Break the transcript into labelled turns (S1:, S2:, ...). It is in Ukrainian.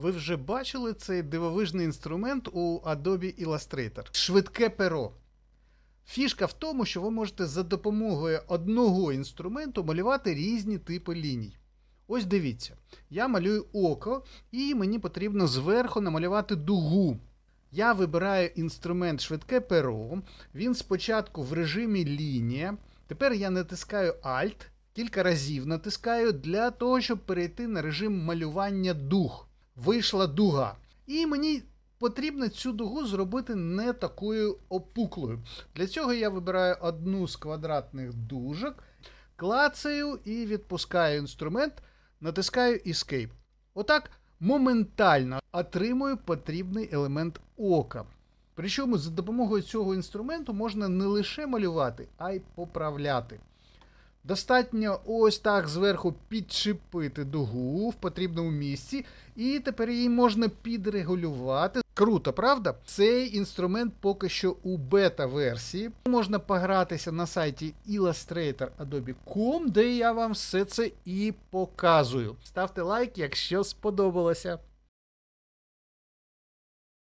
S1: Ви вже бачили цей дивовижний інструмент у Adobe Illustrator швидке перо. Фішка в тому, що ви можете за допомогою одного інструменту малювати різні типи ліній. Ось дивіться, я малюю око, і мені потрібно зверху намалювати дугу. Я вибираю інструмент швидке перо. Він спочатку в режимі лінія. Тепер я натискаю Alt, кілька разів натискаю для того, щоб перейти на режим малювання дуг. Вийшла дуга. І мені потрібно цю дугу зробити не такою опуклою. Для цього я вибираю одну з квадратних дужок, клацаю і відпускаю інструмент, натискаю Escape. Отак моментально отримую потрібний елемент ока. Причому за допомогою цього інструменту можна не лише малювати, а й поправляти. Достатньо ось так зверху підчепити дугу в потрібному місці, і тепер її можна підрегулювати. Круто, правда? Цей інструмент поки що у бета-версії. Можна погратися на сайті Illustrator Adobe.com, де я вам все це і показую. Ставте лайк, якщо сподобалося.